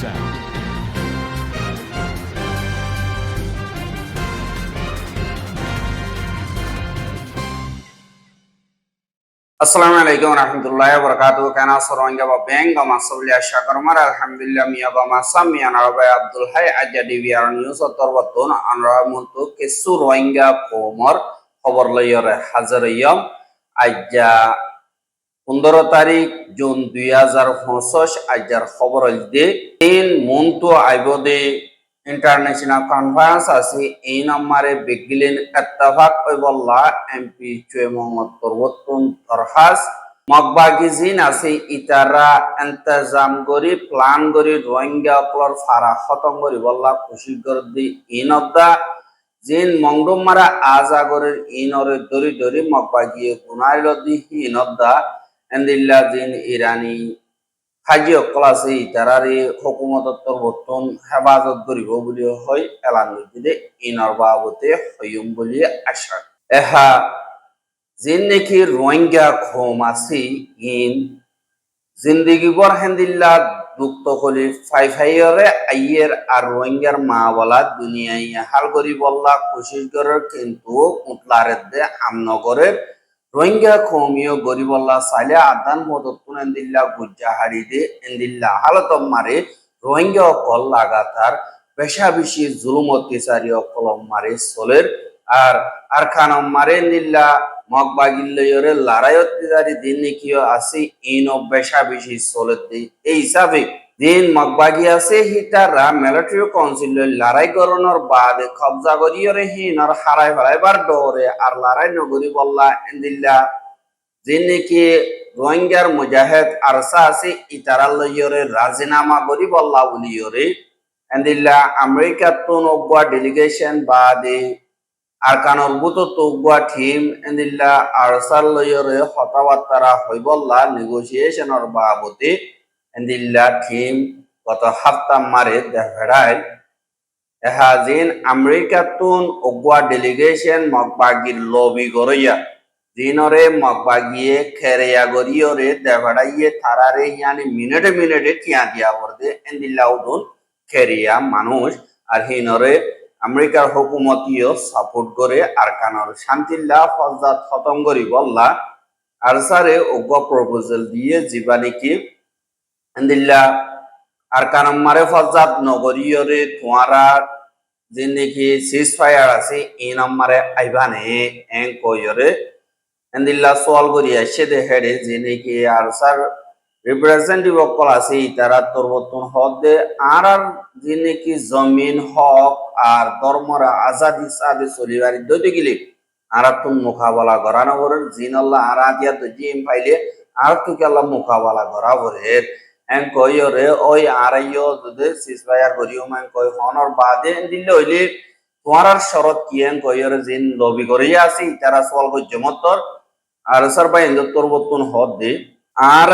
sound. আসসালামু আলাইকুম রহমতুল্লাহ বরকাত কেনা সরঙ্গা বা বেঙ্গ মাসুলিয়া শাকরমার আলহামদুলিল্লাহ মিয়া বা মাসাম মিয়া নারাবাই আব্দুল হাই আজ্জা ডিবিআর নিউজ অতর্বতন আনরা মন্তু কেসু রোহিঙ্গা কোমর খবর লইয়রে হাজার ইয়ম আজ্জা পনেরো তারিখ জুন দুই হাজার পঁচিশ আজ্জার খবর দে তিন মন্তু আইবদে ইন্টারন্যাশনাল কনফারেন্স আছে। এই নম্বরে বিগলিন এত্তাফাক কইবল্লা এমপি চুয়ে মোহাম্মদ তরবতুন দরহাস মকবাগি জিন আছে। ইতারা এন্তেজাম করি প্লান করি রোহিঙ্গা অকলর ফারা খতম করি বল্লা খুশি করে দি ইনদ্দা। জিন মংডুম মারা আজাগরের ইনরে দরি দরি মকবাগিয়ে গুনাইল দি ইনদ্দা। এন্দিল্লা জিন ইরানি হাজি ইতারারি হেফাজত করিব বুলি হয়, এলান ইনর বাবতে হইম বুলি আশা। এহা যিন নেকি রোহিঙ্গা খোম আছে ইন জিন্দগি হেন্দিল্লা আইয়ের আর রোহিঙ্গার মা বলা দুনিয়ায় হাল করি বললা কোশিশ করে কিন্তু উতলারের দে আমনগরের রোহিঙ্গা কৌমিয় গরিবল্লা সাইলে আদান মদতুন এন্দিল্লা গুজ্জা হারিদে এন্দিল্লা হালতম মারে রোহিঙ্গা অকল লাগাতার পেশা বেশি জুলুম অত্যাচারী অকল মারে সোলের আর আর খানম মারে এন্দিল্লা মগবাগিল্লয়রে লড়াই অত্যাচারী দিন নিকিও আছে ইন ও পেশা বেশি সোলের এই হিসাবে দিন মগবাগি আছে হিটাররা মিলিটারি কাউন্সিল লড়াই করণর বাদে, কবজা করিয়রে হিনর হারাই ফেলাইবার ডরে আর লড়াই নগরী বললা এন্দিল্লা। যে নাকি রোহিঙ্গার মুজাহেদ আরসা আছে ইতারা লইয়রে রাজিনামা করি বললা বলিয়রে এন্দিল্লা আমেরিকা তো নব্বা ডেলিগেশন বাদে আর কানর বুতো তোগুয়া টিম এন্দিল্লা আরসার লইয়রে হতাবার্তারা হইবল্লা নেগোসিয়েশনের বাবতে। এন্দিল্লা টিম গত হাফতা মারে দেখায় এহাজিন আমেরিকা তুন অগুয়া ডেলিগেশন মকবাগির লবি গরইয়া দিনরে মকবাগিয়ে খেরেয়া গরিয়রে দেভাড়াইয়ে থারারে ইয়ানি মিনিটে মিনিটে টিয়া দিয়া বর্দে এন্দিল্লা উদুন খেরিয়া মানুষ। আর হিনরে আমেরিকার হুকুমতীয় সাপোর্ট করে আর কানর শান্তিল্লা ফজাত খতম করি বললা। আর সারে অগুয়া প্রপোজাল দিয়ে জীবানিকে এন্দিল্লা আর কারণ মারে ফজাত নগরীয়রে তোমারা যে নাকি সিজ ফায়ার আছে এই নম্বরে আইবানে এং কইরে এন্দিল্লা সোয়াল করি আসছে দেহেড়ে যে নাকি আর স্যার রিপ্রেজেন্টেটিভ অকল আছে তারা তোরবতন হক দে আর আর যে নাকি জমিন হক আর ধর্মরা আজাদি সাদে চলিবার দইতে গেলে আর তুম মোকাবেলা করা নগরের জিন আল্লাহ আর আদিয়া তো জিম পাইলে আর তুকে আল্লাহ মোকাবেলা করা এন কইরে ওই আড়াইও যদি সিসবায়ার করিও মান কই হনর বাদে, দিলে হইলে তোমার শরৎ কি এন কইরে জিন লবি করিয়া আছি তারা সওয়াল কই জমতর আর স্যার ভাই তোর বতুন হদ দে। আর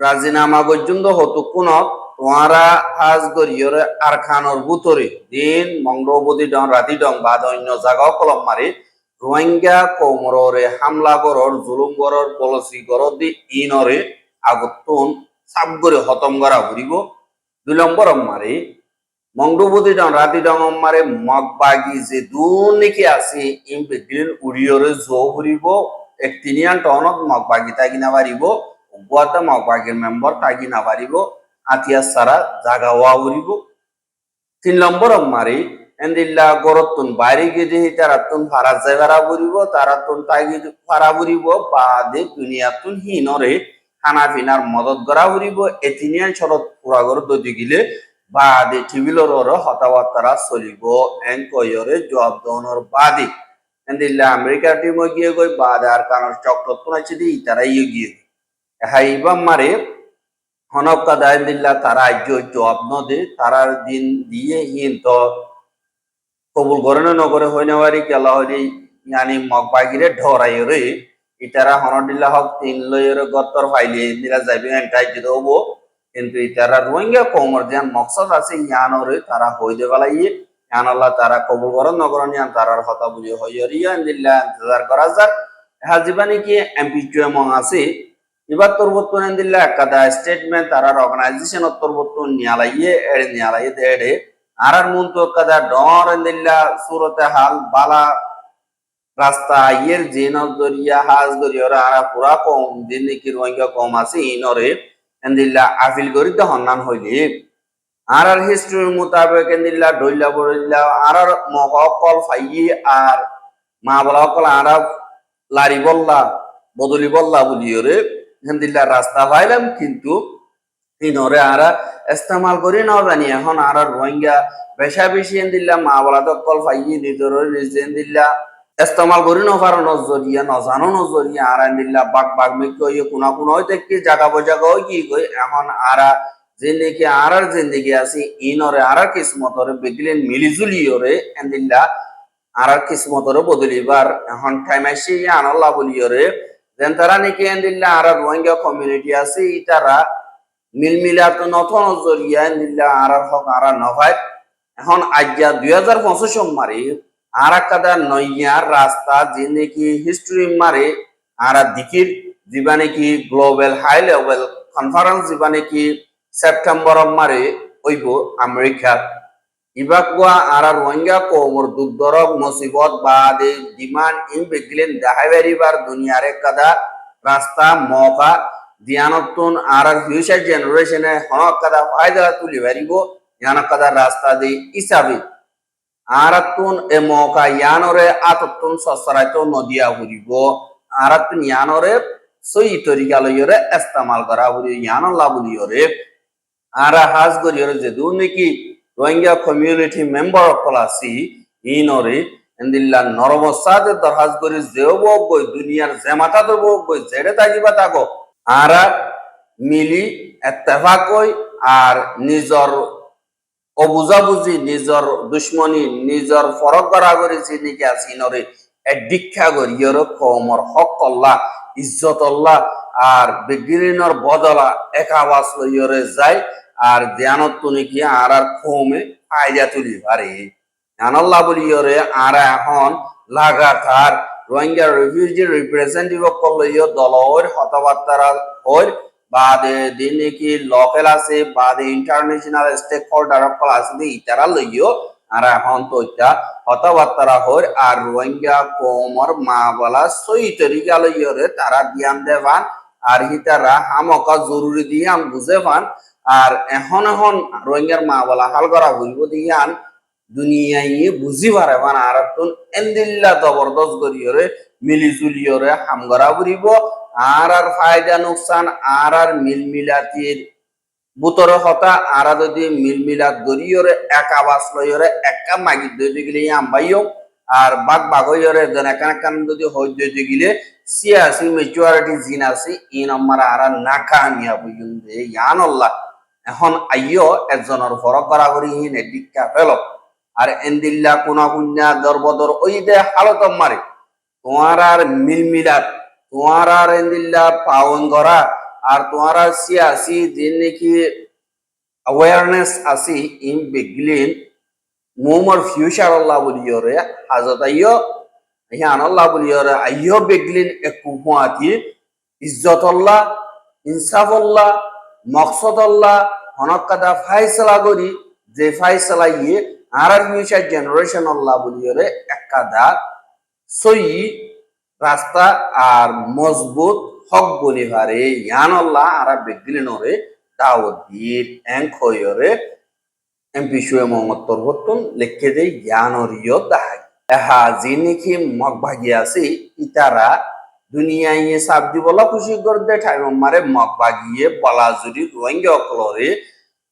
রাজিনামা পর্যন্ত হতো কোন তোমারা হাজ গরিয়রে আর খানর বুতরে। দিন মঙ্গলবতী ডং, রাতি ডং, বাদ অন্য জায়গাও কলম মারি। রোহিঙ্গা কোমরে হামলা করর, জুলুম করর, পলিসি করর দি, ইনরে আগতুন সাপ করে হতম করা ঘুরিব দুই মারে মংডুবতী ডং, রাতি ডং মারে মগ বাগি যে দুর্নীতি আছে ইম বেদিন উড়িয়রে জো ঘুরিব একটিনিয়ান টনত মগ বাগি তাগি না পারিব গুয়াতে মগ বাগির মেম্বার তাগি না পারিব আতিয়া সারা জাগা ওয়া উড়িব তিন নম্বর মারে এন্দিল্লা গরতুন বাইরে গিয়ে তারাতুন ফারা জায়গারা বুড়িব তারাতুন তাগি ফারা বুড়িব বাদে দুনিয়াতুন হিনরে খানা পিনার মদত করা ফুরিব এতিনিয়ান শরৎ পুরা করে দতি গিলে, বাদে টিবিলর হতাবার্তারা চলিব এন কয়রে জবাব দনের বাদে। এন্দিল্লা আমেরিকার টিম গিয়ে গই বাদে আর কারণ চক্র তোলাইছে দি তারা ইয়ে গিয়ে হাইবা মারে হনকা দায় দিল্লা তারা আজ্য জবাব নদে তারার দিন দিয়ে হিন তো কবুল করে না নগরে হই নেওয়ারি গেলা হরি ইয়ানি মগ বাগিরে ঢরাই রে ইতারা হনডিল্লা হক তিন লয়ের গত্তর ফাইলে দিলা যাইবে এন্টাই দিতে হব। কিন্তু ইতারা রোহিঙ্গা কমর যেন মকসদ আছে, ইয়ানরে তারা হই দে বেলাইয়ে ইয়ান আল্লাহ তারা কবুল করন নগরন ইয়ান তারার কথা বুঝে হই রিয়া দিল্লা ইন্তজার করা যাক। হ্যাঁ জীবানি কি এমপি চুয়ে মং আছে? এবার তোর বর্তমান দিল্লা একাদা স্টেটমেন্ট তার অর্গানাইজেশন তোর বর্তমান নিয়ালাইয়ে এড়ে নিয়ালাইয়ে দেড়ে। আর আর মন তো একাদা ডর দিল্লা সুরতে হাল, বালা রাস্তা, ইয়ের জেন দরিয়া হাজ দরিয়া আরা পুরা কম দিন নাকি রোহিঙ্গা কম আছে, ইনরে, এন্দিল্লা আপিল করি তো হন্নান হইলি। আর আর হিস্ট্রির মোতাবেক এন্দিল্লা ডইল্লা বড়িল্লা আর আর মকল ফাইয়ে আর মা বলা অকল আর লারি বল্লা, বদলি বল্লা বলিওরে হেন্দিল্লা রাস্তা পাইলাম কিন্তু ইনরে আরা ইস্তেমাল করি না জানি। এখন আর আর রোহিঙ্গা বেশা বেশি এন্দিল্লা মা বলা তো কল ফাইয়ে নিজের নিজে এন্দিল্লা ইস্তেমাল করি নফার নজরিয়া, নজানো নজরিয়া, আর আনিল্লা বাক বাক মিক ইয়ে কোনা কোনা কি জায়গা বজাগা হই কি কই? এখন আরা জিন্দিগি আর আর জিন্দিগি আছে, ইনরে আর আর কিসমতরে বেগলেন মিলিজুলি ওরে, এন্দিল্লা আর আর কিসমতরে বদলিবার এখন টাইম আসি আনল্লা বলিওরে দেন তারা নাকি এন্দিল্লা আর আর রোহিঙ্গা কমিউনিটি আছে, ইতারা মিলমিলাত নত নজরিয়া, এন্দিল্লা আর আর হক আর নভাই এখন আজ্ঞা দুই হাজার পঁচিশ মারি আর একটা নইয়ার রাস্তা যে নাকি হিস্ট্রি মারে, আর দিকির যিবা নাকি গ্লোবাল হাই লেভেল কনফারেন্স যিবা নাকি সেপ্টেম্বর মারে ওইব আমেরিকা ইবাক গোয়া আর রোহিঙ্গা কোমর দুগ্ধরক মুসিবত বাদে ডিমান্ড ইন বেগিলেন দেখাইবারিবার দুনিয়ারে কাদা রাস্তা মৌকা দিয়ানতুন আর ফিউচার জেনারেশনে হনক কাদা ফায়দা তুলি পারিব ইয়ানক কাদা রাস্তা দি ইসাবি আরাতুন এ মৌকা ইয়ানরে আততুন সসরাইতো নদিয়া ঘুরিব আরাতুন ইয়ানরে সই তরিকা লইরে ইস্তেমাল করা বুড়ি ইয়ান লাবুলিয়রে আরা হাজ গরিয়রে যে দু নাকি রোহিঙ্গা কমিউনিটি মেম্বার আছি ইনরে এন্দিল্লা নরমসাদে দরহাজ করি যেও বক গই দুনিয়ার জেমাতা বক গই জেড়ে তাকিবা তাকো আরা মিলি এত্তেফাকই আর নিজর অবুঝাবুঝি নিজর দুশ্মনী নিজর চিনিকে আসিনরে দীক্ষা কমর হক কল্লা, ইজ্জত আল্লাহ আর বদলা এক আওয়াজ যায়, আর ধ্যানত তুনি কি আর আর ফায়দা তুলি পারে। জানাল্লাহ বলি ইয়রে আর এখন লাগাতার রোহিঙ্গা রিফিউজি রিপ্রেজেন্টেটিভ করলইয় দলর কথাবার্তা হয় বাদে দিন কি লোকাল আছে, বাদে ইন্টারন্যাশনাল স্টেক হোল্ডার সকল আছে, ইতারা লইও, আর এখন তো ইটা কথাবার্তা হয় আর রোহিঙ্গা, কোমর, মা বলা সই তরিকা লইয়রে তারা দিয়াম দেবান, আর হিতারা হামকা জরুরি দিয়ে আম বুঝে পান আর এখন এখন রোহিঙ্গার মা বলা হাল করা হইব দিয়ান দুনিয়ায় বুঝি পারে মানে আর তুন এন্দিল্লা জবরদস্ত করিয়রে মিলি জুলিয়রে হাম করা বুড়িব আর আর ফায়দা নুকসান, আর আর মিলমিলাতির বুতর হতা, আর যদি মিলমিলাত গরিয়রে একা বাস লইয়রে একা মাগি দইতে গেলে আম্বাইও আর বাঘ হইয়রে যেন একান একান যদি হই দইতে গেলে, সিয়াসি মেচুয়ারিটি জিন আছে ই নম্বর আর না কামিয়া পর্যন্ত ইয়ান আল্লাহ। এখন আইও একজনের ফরক করা করি হিনে দীক্ষা ফেল। আর এন্দিল্লা, কোনা কুন্যা, দরবদর, ওই দে হালত মারে। তোমার আর মিলমিলাত তোমার আর এন্দিল্লা পাওন করা আর তোমার সিয়াসি যে নাকি অ্যাওয়ারনেস আছে ইন বেগলিন মোমর ফিউচার আল্লাহ বলিয়রে হাজত আইয় হিয়ান আল্লাহ বলিয়রে আইয় বেগলিন একু হুয়াতি ইজ্জত আল্লাহ, ইনসাফ আল্লাহ, মকসদ আল্লাহ, হনকাদা ফাইসলা করি, যে ফাইসলা ইয়ে আর ফিউচার জেনারেশন আল্লাহ বলিয়রে একাদা সই রাস্তা আর মজবুত হক বলি ভারে ইয়ান আল্লাহ আরা বেগলিনরে দাওয়াত দিয়ে এঙ্ক এমপি শুয়ে মোহাম্মদ তরবতন লিখে দেই জ্ঞানরিয় এহা যে নাকি মগ ইতারা দিবলা খুশি করে ঠাই মারে মগ ভাগিয়ে বলাজুরি রোহিঙ্গা অকলরে।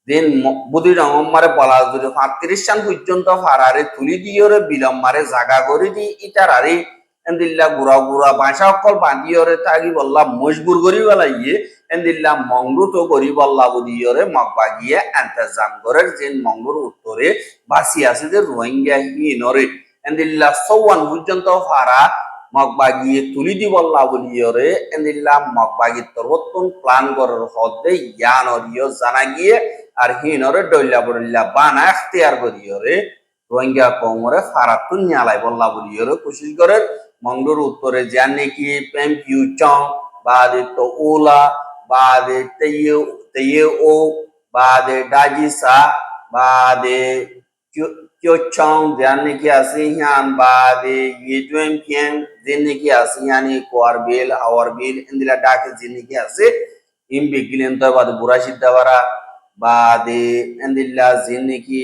দিন বুধি রঙমারে বলাজুরি সাতত্রিশ সাল পর্যন্ত ফারারে তুলি দিয়রে বিলম মারে জাগা করে দি ইতারারে। এন্দিল্লা গুড়া গুড়া বাসা অকল বাঁধিয়রে তাগি বললা মজবুর করি বেলাইয়ে এন্দিল্লা মংরু তো করি বললা বুদিয়রে মগ বাগিয়ে এন্তেজাম করে যে মংরুর উত্তরে বাসি আছে যে রোহিঙ্গা হিনরে এন্দিল্লা চৌয়ান পর্যন্ত ফারা মগ বাগিয়ে তুলি দি বললা বুলিয়রে এন্দিল্লা মগ বাগি তরবত্তন প্লান করার হদে জ্ঞান অরিয় জানা গিয়ে আর হিনরে ডইল্লা বড়িল্লা বানা এখতিয়ার করিয়রে রোহিঙ্গা কোমরে ফারাতুন নিয়ালাই বল্লা বলি এরও কোশিশ করেন। মঙ্গলোর উত্তরে যান নাকি প্রেম কিউ চং বা ওলা বা তেয়ে ও বা ডাজিসা বা কিউ চং যান নাকি আছে হিয়ান বা দে ইডুয়েম কিয়েন যে নাকি আছে হিয়ানি কোয়ার বিল আওয়ার বিল ইন্দিরা ডাকে যে কি আছে ইম বিগিলেন তো বাদ বুড়া সিদ্ধা বা দে ইন্দিল্লা যে নাকি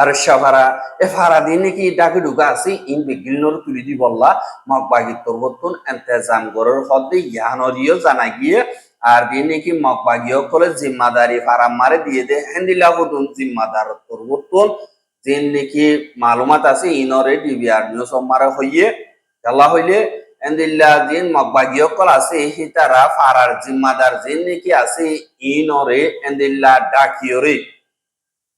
আর সাভারা, এ ফারা দিনে কি ডাকে ঢুকা আছে। ইন বিগিলনর তুলি দি বললা মক বাগি তোরবতুন এন্তেজাম গরর হদ্দে ইয়ানরিও জানা গিয়ে, আর দিনে কি মক বাগিও কলে জিম্মাদারি ফারা মারে দিয়ে দে হেন্দিলা হুদুন জিম্মাদার তোরবতুন যেন নাকি মালুমাত আছে, ইনরে ডিবিআর নিউজ মারা হইয়ে, খেলা হইলে এন্দিল্লা জিন মকবাগিয় কল আছে, হিতারা ফারার জিম্মাদার জিন নাকি আছে, ইনরে এন্দিল্লা ডাকিয়রে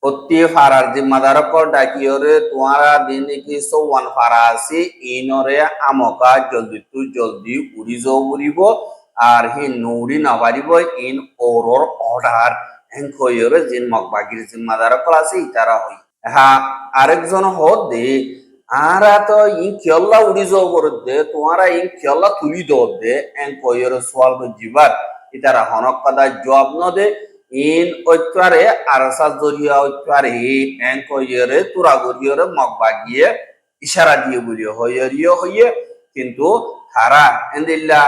অতি ফারার জিম্মাদার কল ডাকিয়রে, তোমারা দিন নাকি সৌওয়ান ফারা আছে ইনরে আমকা জলদি তু জলদি উড়ি উড়িব, আর হি নৌড়ি নাবারিব ইন ওরর অর্ডার এনকয়রে জিন মকবাগির জিম্মাদার কল আছে ইতারা হই। হা, আরেকজন হদে, আরা তো ইন খেলা উড়ি যাও করতে তোমারা ইন খেলা তুলি দে এন কয়ের সোয়াল জিবার ইতারা হনক কাদা জবাব ন দে ইন ঐত্যারে আরসা জরিয়া ঐত্যারে এন কয়ের তুরা গরিয়রে মগ বাগিয়ে ইশারা দিয়ে বলিও হইয়রিও হইয়ে কিন্তু তারা এন্দিল্লা,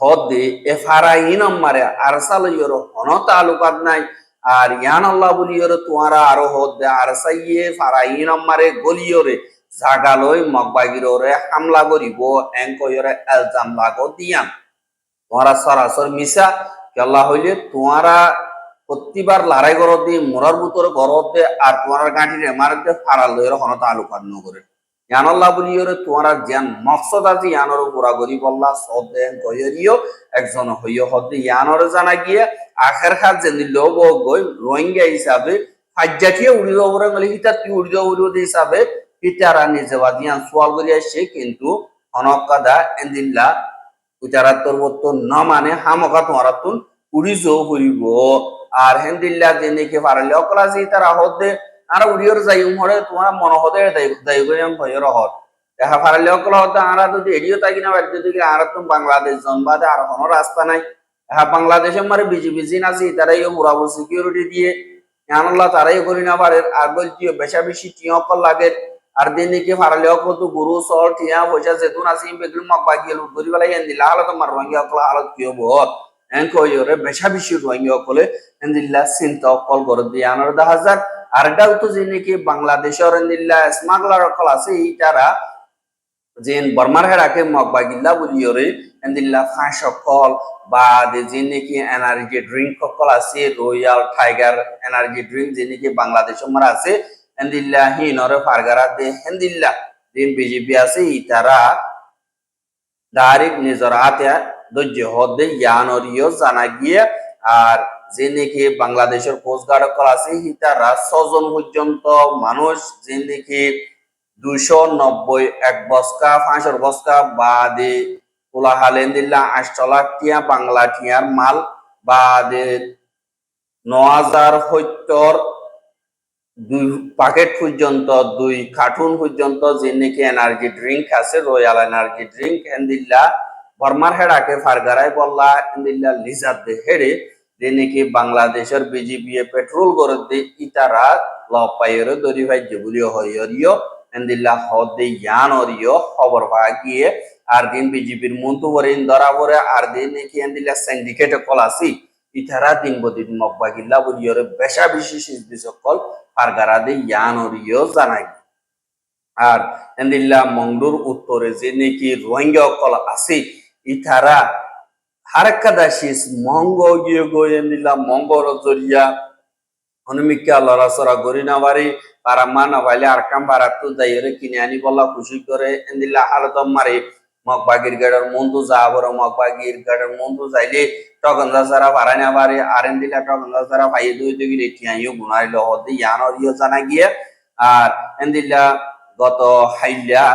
হদে এ ফারা ইন মারে আরসা লইয়র হন তালুকাত নাই। আর ইয়ান আল্লাহ বলিয়রে তোমারা আরও হদ্দে আর সাইয়ে ফারাই নম্বরে গলিয়রে জাগালই মগবাগিররে হামলা করিব এঙ্কয়রে এলজাম লাগো দিয়ান। তোমারা সরাসর মিশা কেল্লা হইলে তোমারা প্রতিবার লড়াই করত দিয়ে মোরার ভিতরে ঘরত দে আর তোমার গাঁটি রেমার দে ফারাল লইর হন তালুকাত নগরে ইয়ানল্লাহ বলিয়রে তোমার জ্ঞান মকসদ আছে ইয়ানর পুরা গরি বল্লা সদ দেন একজন হইয় হদ্দে ইয়ানর জানা গিয়ে আখের খাত যেন লোক গই, রোহিঙ্গা হিসাবে হাজ্জাটিয়ে উড়িদ ওপরে গেলে হিতা তুই উড়িদ উড়িদ হিসাবে হিতারা নিজে বাদিয়ান সোয়াল করি আসছে কিন্তু অনকাদা এন্দিল্লা উচারা তোর ন মানে হামকা উড়িজ আর পারলে অকল আছে তারা হদে, আর উড়িয়র উমরে তোমার মন হদে হদ দেখা পারলে অকল হতে আরা যদি এড়িও থাকি না বাড়িতে যদি আর তুমি বাংলাদেশ জন্মাদে আর কোনো রাস্তা নাই। হ্যাঁ বাংলাদেশে মারে বিজিবি জিন আছে তারাই মুরাবো সিকিউরিটি দিয়ে। আল্লাহ তারাই করি না পারে আর বলছি বেশা বেশি লাগে আছে আছে যেন বর্মার হেরাকে মক বাগিল্লা বলিয়রে এন দিল্লা ফাঁস অকল বা যে নাকি এনার্জি ড্রিঙ্ক আছে রয়্যাল টাইগার এনার্জি ড্রিঙ্ক যে নাকি বাংলাদেশ মারা বাংলাদেশের কোস্টগার্ড আছে ইতারা ছজন পর্যন্ত মানুষ যে নাকি দুইশো নব্বই এক বস্কা বস্কা টিয়া, বাংলা টিয়ার মাল, বাদে ন হাজার সত্তর দুই প্যাকেট পর্যন্ত, দুই কার্টুন পর্যন্ত যে নাকি এনার্জি ড্রিঙ্ক আছে রয়্যাল এনার্জি ড্রিঙ্ক এন্দিল্লা বর্মার হেডাকে ফারগারাই বললা, এন্দিল্লা লিজার দে হেডে যে নাকি বাংলাদেশের বিজেপি পেট্রোল করে দে, ইতারা লপাইয়ের দরি ভাই যেগুলিও হইয়রিও, এন্দিল্লা হদে ইয়ান অরিও খবর পাওয়া গিয়ে, আর দিন বিজেপির মন্তু বরিন ধরা পরে আর দিন নাকি এন্দিল্লা সিন্ডিকেটে কল বদিন মকবাগিল্লা বলিয়রে বেশা বেশি সিদ্ধি সকল ফারগারা দে ইয়ান অরিও জানাই। আর এন্দিল্লা মংডুর উত্তরে যে নাকি রোহিঙ্গা অকল আছে, ইতারা হারকাদাসিস মঙ্গ গিয়ে গো এন্দিল্লা মঙ্গর জরিয়া হনুমিকা লড়াচড়া গরি না বাড়ি পারা মা না পাইলে আর কাম পারা তো যাইরে কিনে আনি বলা খুশি করে এন্দিল্লা হালদম মারে। মগবাগির গাড়ের মন্দু যা বড় মগবাগির গাড়ের মন্দু যাইলে টগন্দা সারা পারা না পারে আর এন্দিল্লা টগন্দা সারা পাই দুই দুই গিরে টিয়াইও গুনাইল, হতে ইয়ানর ইয়ে জানা গিয়ে। আর এন্দিল্লা গত হাইল্লা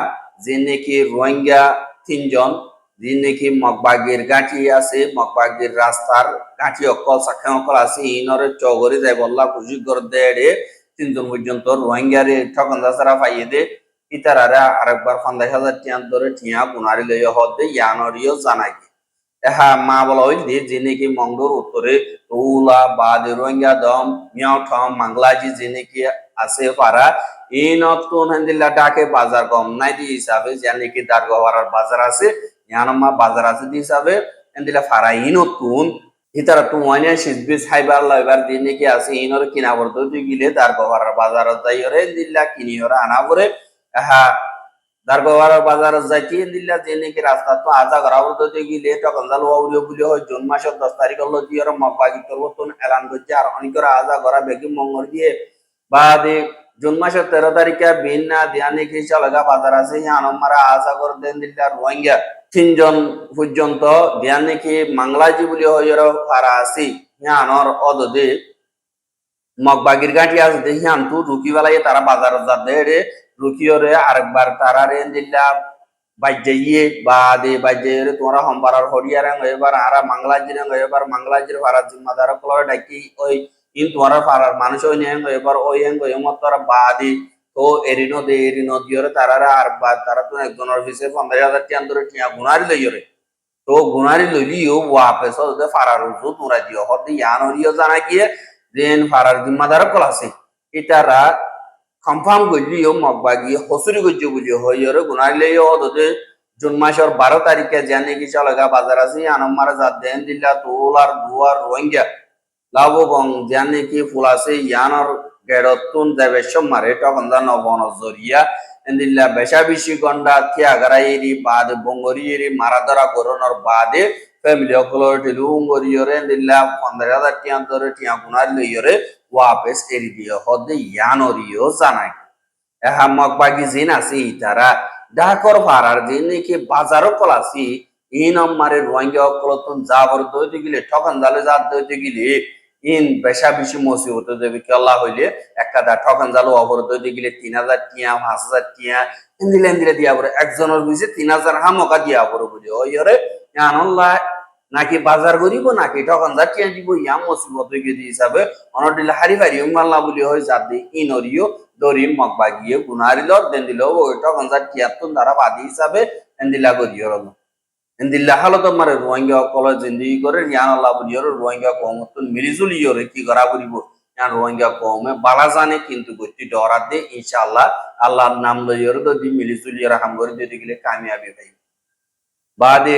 যে নাকি রোহিঙ্গা তিনজন, যে নাকি মগবাগির গাঁটি আছে, মগবাগির রাস্তার গাঁটি অকল সাক্ষে অকল আছে, ইনরে চগরে যাই বললা খুশি করে দেড়ে, তিনজন পর্যন্ত রোহিঙ্গারে ঠকন্দা সারা পাইয়ে দে ইতারারা আরেকবার পঞ্চাশ হাজার টিয়ান ধরে টিয়া গুনারি লইয়া হদে ইয়ানরিও জানাই এহা মা বলা হইল দিয়ে যে নাকি মঙ্গল উত্তরে উলা বাদ, রোহিঙ্গা, দম, মিয়াও, ঠম, মাংলাজি যে নাকি আছে পারা এই নতুন হেন্দিল্লা ডাকে বাজার কম নাই দি হিসাবে যে নাকি দারগোয়ার বাজার আছে ইয়ানমা বাজার আছে দি হিসাবে, হেন্দিল্লা ফারা ই নতুন ইতারা তো ওয়ানিয়া সিজবি সাইবার লাইবার দিয়ে নাকি আছে, ইনর কিনা তুই গিলে দারগোয়ার বাজার যাই ওরে দিল্লা কিনি ওরা আনা পরে হ্যাঁ দারগোয়ার বাজার যাইতে দিল্লা যে নাকি রাস্তা তো গিলে তখন জাল বলি হয়, জুন মাসের দশ তারিখ হলো দিয়ে তো এলান করছে। আর অনেকের আজা করা বেগি মঙ্গল দিয়ে বা জুন মাসের তেরো তারিখে বিন না দিয়া নাকি চলগা বাজার আছে ইয়ান মারা আজা করে দেন দিল্লা রোহিঙ্গা। তিনজন পর্যন্ত দিয়া নাকি মাংলাজি বলি হয় ফারা আছি। অদদে মগবাগির গাঁটি আছে দেখি আনতু রুকি বেলায় তারা বাজার রে রুকিওরে আরেকবার তারা রে দিল্লা বাজ্যাইয়ে বা দে বাজ্যাইয়ে রে তোমরা হম্পারার হরিয়ার এবার আরা মাংলাজির এবার মাংলাজির ফারার জিম্মাদার কলরে ডাকি ওই ইন তোমরা ফারার মানুষ ওই নেন এবার ওই হেন ওই মত তোরা বাদি। তো এরিনো দে এরিনো দিওরে তারারা আর বা তারা তো একজনের অফিসে পঞ্চাশ হাজার টিয়ান ধরে টিয়া গুনারি লইয়রে। তো গুনারি লইলিও ওয়াপেস ওদের ফারার উজু তোমরা দিও হতে ইয়ানরিও জানা গিয়ে দেন ফারার জিম্মাদার কল কনফার্ম করলিও মগবাগি হসুরি গজ্য বলি হইয়রে গুনাইলেও ওদে জুন মাসের বারো তারিখে জানি কি চলগা বাজার আছে আনমারা যা দেন দিল্লা তোলার দুয়ার রোহিঙ্গা লাভ বং জানি কি ফুল আছে ইয়ানর গেড়তুন যাবে মারে তখন যা নবন জরিয়া এন্দিল্লা বেশা বেশি গন্ডা থিয়াগারা এরি বাদ বঙ্গরি এরি মারা ধরা গরনের বাদে ফ্যামিলি সকলের টেলুং গরিয়রে এন্দিল্লা পনেরো হাজার টিয়া ধরে টিয়া গুনার লইয়রে ওয়াপেস এরি দিয়ে হদে ইয়ানরিও জানাই এহা মগবাগি জিন আছে ইতারা ডাকর ফারার জিন নাকি বাজারও কলাসি ই নম্বরে রোহিঙ্গা অকলতন যাবর দইতে গেলে ঠকান জালে যা দইতে গেলে ইন বেশা বেশি মুসিবত দেবে কি আল্লাহ হইলে একটা দা ঠকান জালো অবর দইতে গেলে তিন হাজার টিয়া পাঁচ হাজার টিয়া এন্দিলে এন্দিলে দিয়া পরে একজনের বুঝে তিন হাজার হামকা দিয়া পরে বুঝে ওই ওরে আল্লাহ নাকি বাজার করিব, নাকি তখন যা টিয়া দিব, ইয়া মুসিবত হয়ে হিসাবে অনডিলে হারি হারি মাল্লা বলি হয় যা দি ইনরিও দরি মগ বাগিয়ে গুনারিল দেন দিল ওই তখন যা টিয়াত্তন দ্বারা বাদি হিসাবে এন্দিলা করিও রল এন্দিল্লা হালত মারে রোহিঙ্গা কল জিন্দিগি করে রিয়ান আল্লাহ বলি বলিও রোহিঙ্গা কমতন মিলিজুলিও রে কি করা করিব ইয়ান রোহিঙ্গা কমে বালা জানে, কিন্তু গতি ডরা দে, ইনশাআল্লাহ আল্লাহর নাম লইয়র যদি মিলিজুলিও রাহাম করে দিতে গেলে কামিয়াবি পাই বাদে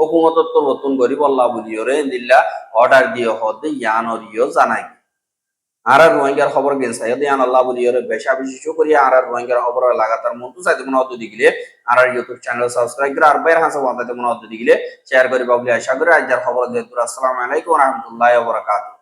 হুকুমত নতুন করি বল্লা বলি ওরে দিল্লা অর্ডার দিয়ে হতে ইয়ানরিও জানাই। আর আর রোহিঙ্গার খবর গেন সাইদ ইয়ান আল্লাহ বলি ওরে বেশা বিশেষ করি আর আর রোহিঙ্গার খবর লাগাতার মতো চাইতে মনে হতো দিগলে। আর আর ইউটিউব চ্যানেল সাবস্ক্রাইব করে আর বাইর হাসা বাঁধাতে মনে হতো দিগলে। শেয়ার করে বাবলি, আশা করে আজ যার খবর দিয়ে আসসালামু আলাইকুম রাহমাতুল্লাহি বারাকাতুহু।